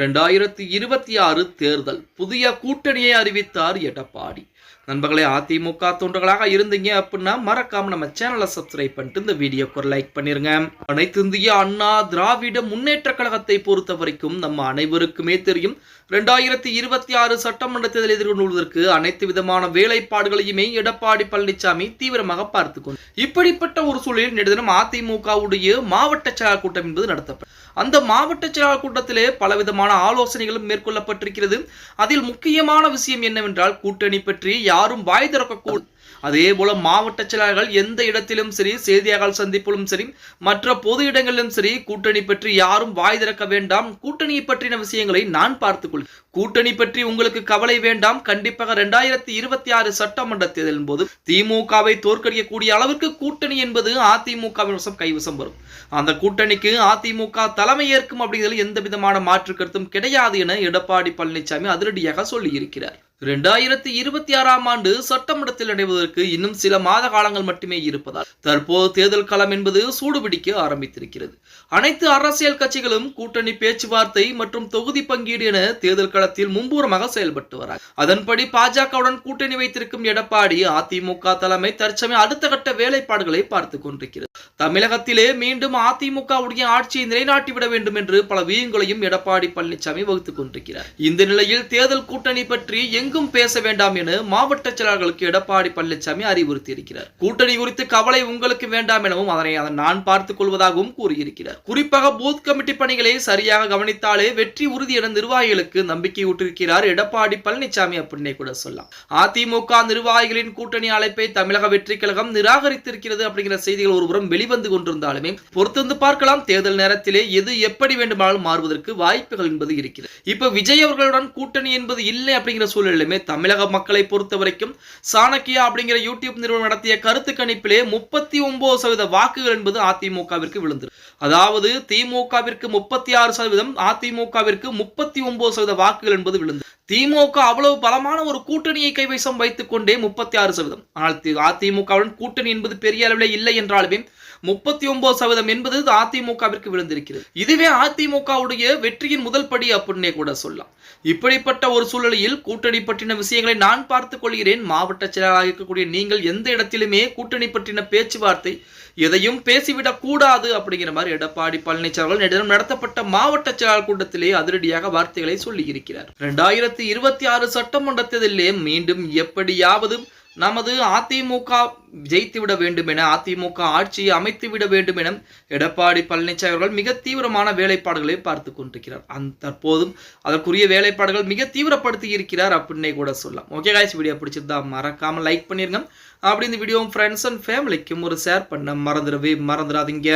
ரெண்டாயிரத்தி இருபத்தி ஆறு தேர்தல் புதிய கூட்டணியை அறிவித்தார் எடப்பாடி. நண்பர்களே அதிமுக தொண்டர்களாக இருந்தீங்க அப்படின்னா மறக்காம நம்ம சேனலை சப்ஸ்கிரைப் பண்ணிட்டு இந்த வீடியோக்கு லைக் பண்ணிருங்க. அனைத்து இந்திய அண்ணா திராவிட முன்னேற்ற கழகத்தை பொறுத்த வரைக்கும் நம்ம அனைவருக்குமே தெரியும் ரெண்டாயிரத்தி இருபத்தி ஆறு சட்டமன்ற தேர்தல் எதிர்கொள்வதற்கு அனைத்து விதமான வேலைப்பாடுகளையுமே எடப்பாடி பழனிசாமி தீவிரமாக பார்த்து இப்படிப்பட்ட ஒரு சூழலில் நேற்று அதிமுகவுடைய மாவட்ட செயலாளர் கூட்டம் என்பது நடத்தப்பட்டது அந்த மாவட்ட செயலாளர் கூட்டத்திலே பலவிதமான ஆலோசனைகளும் மேற்கொள்ளப்பட்டிருக்கிறது. அதில் முக்கியமான விஷயம் என்னவென்றால் கூட்டணி பற்றி யாரும் வாய் திறக்கக்கூடும் அதே போல மாவட்ட செயலாளர்கள் எந்த இடத்திலும் சரி செய்தியாளர் சந்திப்பிலும் சரி மற்ற பொது இடங்களிலும் சரி கூட்டணி பற்றி யாரும் வாய் திறக்க வேண்டாம். கூட்டணியை பற்றின விஷயங்களை நான் பார்த்துக்கொள் கூட்டணி பற்றி உங்களுக்கு கவலை வேண்டாம். கண்டிப்பாக ரெண்டாயிரத்தி இருபத்தி ஆறு சட்டமன்ற தேர்தலின் போது திமுகவை தோற்கடிக்கக்கூடிய அளவிற்கு கூட்டணி என்பது அதிமுகவின் வசம் கைவசம் வரும். அந்த கூட்டணிக்கு அதிமுக தலைமை ஏற்கும் அப்படிங்கிறது எந்த விதமான மாற்று கருத்தும் கிடையாது என எடப்பாடி பழனிசாமி அதிரடியாக சொல்லியிருக்கிறார். இரண்டாயிரத்தி இருபத்தி ஆறாம் ஆண்டு சட்டமன்றத்தில் நடைபெறுவதற்கு இன்னும் சில மாத காலங்கள் மட்டுமே இருப்பதால் தற்போது தேர்தல் களம் என்பது சூடுபிடிக்க ஆரம்பித்திருக்கிறது. அனைத்து அரசியல் கட்சிகளும் கூட்டணி பேச்சுவார்த்தை மற்றும் தொகுதி பங்கீடு என தேர்தல் களத்தில் மும்பூரமாக செயல்பட்டு வராங்க. அதன்படி பாஜகவுடன் கூட்டணி வைத்திருக்கும் எடப்பாடி அதிமுக தலைமை தற்சமயம் அடுத்த கட்ட வேலைப்பாடுகளை பார்த்து கொண்டிருக்கிறது. தமிழகத்திலே மீண்டும் அதிமுகவுடைய ஆட்சியை நிலைநாட்டிவிட வேண்டும் என்று பல வியங்களையும் எடப்பாடி பழனிசாமி வகுத்துக் கொண்டிருக்கிறார். இந்த நிலையில் தேர்தல் கூட்டணி பற்றி எங்கும் பேச வேண்டாம் என மாவட்ட செயலாளர்களுக்கு எடப்பாடி பழனிசாமி அறிவுறுத்தி இருக்கிறார் கூட்டணி குறித்து கவலை உங்களுக்கு வேண்டாம் எனவும் அதனை நான் பார்த்துக் கொள்வதாகவும் கூறியிருக்கிறார். குறிப்பாக பூத் கமிட்டி பணிகளை சரியாக கவனித்தாலே வெற்றி உறுதி என நிர்வாகிகளுக்கு நம்பிக்கையூட்டிருக்கிறார் எடப்பாடி பழனிசாமி அப்படின்னே கூட சொல்லலாம். அதிமுக நிர்வாகிகளின் கூட்டணி அழைப்பை தமிழக வெற்றி கழகம் நிராகரித்திருக்கிறது அப்படிங்கிற செய்திகள் ஒருபுறம் வெளிவந்து கொண்டிருந்தாலுமே பொறுத்திருந்து பார்க்கலாம். தேர்தல் நேரத்திலே எது எப்படி வேண்டுமானாலும் மாறுவதற்கு வாய்ப்புகள் என்பது இருக்கிறது. இப்ப விஜய் அவர்களுடன் கூட்டணி என்பது இல்லை அப்படிங்கிற சூழலிலுமே தமிழக மக்களை பொறுத்த வரைக்கும் சாணக்கியா அப்படிங்கிற யூடியூப் நிறுவனம் நடத்திய கருத்து கணிப்பிலே முப்பத்தி ஒன்பது சதவீத வாக்குகள் என்பது அதிமுகவிற்கு விழுந்தது அதாவது திமுகவிற்கு முப்பத்தி ஆறு சதவீதம் அதிமுகவிற்கு முப்பத்தி ஒன்பது சதவீத வாக்குகள் என்பது விழுந்தது திமுக அவ்வளவு பலமான ஒரு கூட்டணியை கைவசம் வைத்துக் கொண்டே முப்பத்தி ஆறு சதவீதம். ஆனால் அதிமுகவுடன் கூட்டணி என்பது பெரிய அளவில் இல்லை என்றாலுமே முப்பத்தி ஒன்பது சதவீதம் என்பது அதிமுகவிற்கு விழுந்திருக்கிறது. இதுவே அதிமுகவுடைய வெற்றியின் முதல் படி அப்படின்னே கூட சொல்லலாம். இப்படிப்பட்ட ஒரு சூழ்நிலையில் கூட்டணி பற்றின விஷயங்களை நான் பார்த்துக் கொள்கிறேன். மாவட்ட செயலாளராக இருக்கக்கூடிய நீங்கள் எந்த இடத்திலுமே கூட்டணி பற்றின பேச்சுவார்த்தை எதையும் பேசிவிடக் கூடாது அப்படிங்கிற மாதிரி எடப்பாடி பழனிசாமி அவர்கள் நடத்தப்பட்ட மாவட்ட செயலாளர் கூட்டத்திலே அதிரடியாக வார்த்தைகளை சொல்லி இருக்கிறார் இரண்டாயிரத்தி இருபத்தி ஆறு சட்டமன்ற தேர்தலிலே மீண்டும் எப்படியாவது நமது அதிமுக ஜெயித்து விட வேண்டும் என அதிமுக ஆட்சியை அமைத்து விட வேண்டும் என எடப்பாடி பழனிசாமி அவர்கள் மிக தீவிரமான வேலைப்பாடுகளை பார்த்து கொண்டிருக்கிறார். அந்த தற்போதும் அதற்குரிய வேலைப்பாடுகள் மிக தீவிரப்படுத்தி இருக்கிறார் அப்படின்னே கூட சொல்லலாம். ஓகே காய்ச்சி வீடியோ பிடிச்சிருந்தா மறக்காம லைக் பண்ணிருங்க. அப்படி இந்த வீடியோ ஃப்ரெண்ட்ஸ் அண்ட் ஃபேமிலிக்கும் ஒரு ஷேர் பண்ண மறந்துடவே மறந்துடாதீங்க.